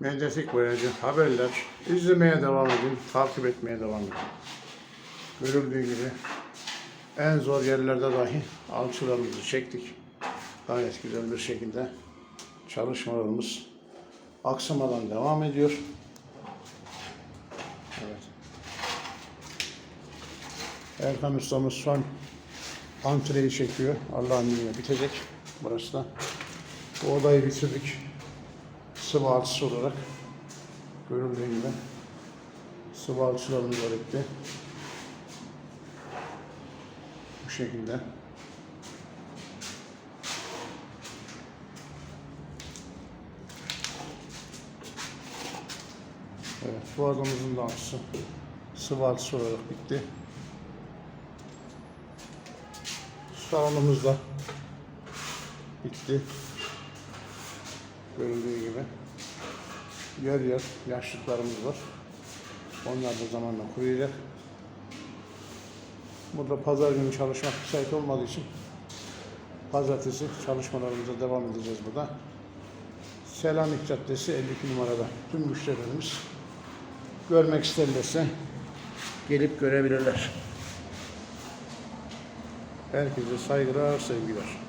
Medyatik boyacı haberler izlemeye devam edin, takip etmeye devam edin. Görüldüğü gibi en zor yerlerde dahi alçılarımızı çektik. Gayet güzel bir şekilde çalışmalarımız aksamadan devam ediyor. Evet. Erkan ustamız son antreyi çekiyor. Allah'ın izniyle bitecek. Burası da. Bu odayı bitirdik. Sıvı alçısı olarak. Görüldüğü gibi. Sıvı alçılarımız var. Bu şekilde. Evet, bu adamımızın da alçısı sıvı alçısı olarak bitti. Salonumuz da bitti. Görüldüğü gibi. Yer yer yaşlıklarımız var. Onlar da zamanla kuruyacak. Burada pazar günü çalışmak müsait olmadığı için pazartesi çalışmalarımıza devam edeceğiz burada. Selanik Caddesi 52 numarada tüm müşterilerimiz görmek isterlerse gelip görebilirler. Herkese saygılar, sevgiler.